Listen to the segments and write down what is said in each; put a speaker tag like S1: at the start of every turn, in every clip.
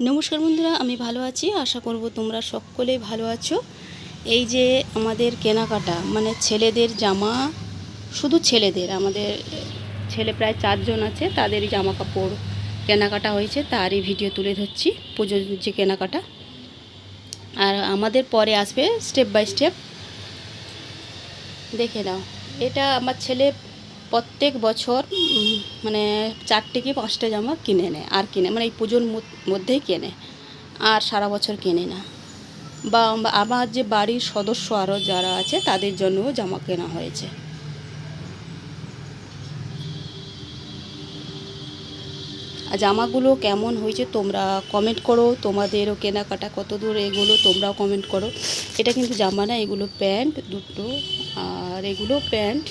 S1: নমস্কার বন্ধুরা, আমি ভালো আছি। আশা করব তোমরা সকলেই ভালো আছো। এই যে আমাদের কেনাকাটা মানে ছেলেদের জামা, শুধু ছেলেদের, আমাদের ছেলে প্রায় চারজন আছে, তাদেরই জামা কাপড় কেনাকাটা হয়েছে, তারই ভিডিও তুলে ধরছি, পুজোর যে কেনাকাটা। আর আমাদের পরে আসবে স্টেপ বাই স্টেপ দেখে নাও, এটা আমার ছেলে প্রত্যেক বছর মানে চারটে কি পাঁচটা জামা কিনে নেয়, আর কিনে মানে এই পুজোর মধ্যে- মধ্যেই কেনে, আর সারা বছর কেনে না। বা আমার যে বাড়ির সদস্য আরও যারা আছে, তাদের জন্যও জামা কেনা হয়েছে। জামাগুলো কেমন হয়েছে তোমরা কমেন্ট করো, তোমাদেরও কেনাকাটা কত দূর এগুলো তোমরাও কমেন্ট করো। এটা কিন্তু জামা না, এগুলো প্যান্ট দুটো, আর এগুলো প্যান্ট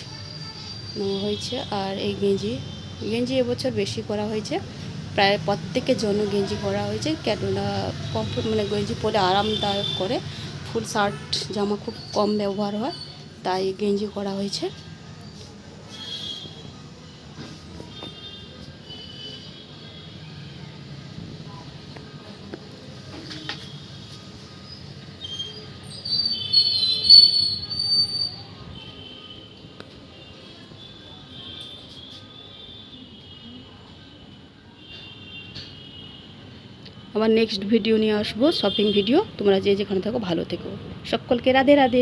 S1: নেওয়া হয়েছে আর এই গেঞ্জি গেঞ্জি এবছর বেশি করা হয়েছে। প্রায় প্রত্যেকের জন্য গেঞ্জি করা হয়েছে, কেননা কমফোর্ট মানে গেঞ্জি পরে আরামদায়ক করে। ফুল শার্ট জামা খুব কম ব্যবহার হয়, তাই গেঞ্জি করা হয়েছে। আবার নেক্সট ভিডিও নিয়ে আসব শপিং ভিডিও তোমরা যে যেখানে থাকো, ভালো থেকো। সকলকে রাধে রাধে।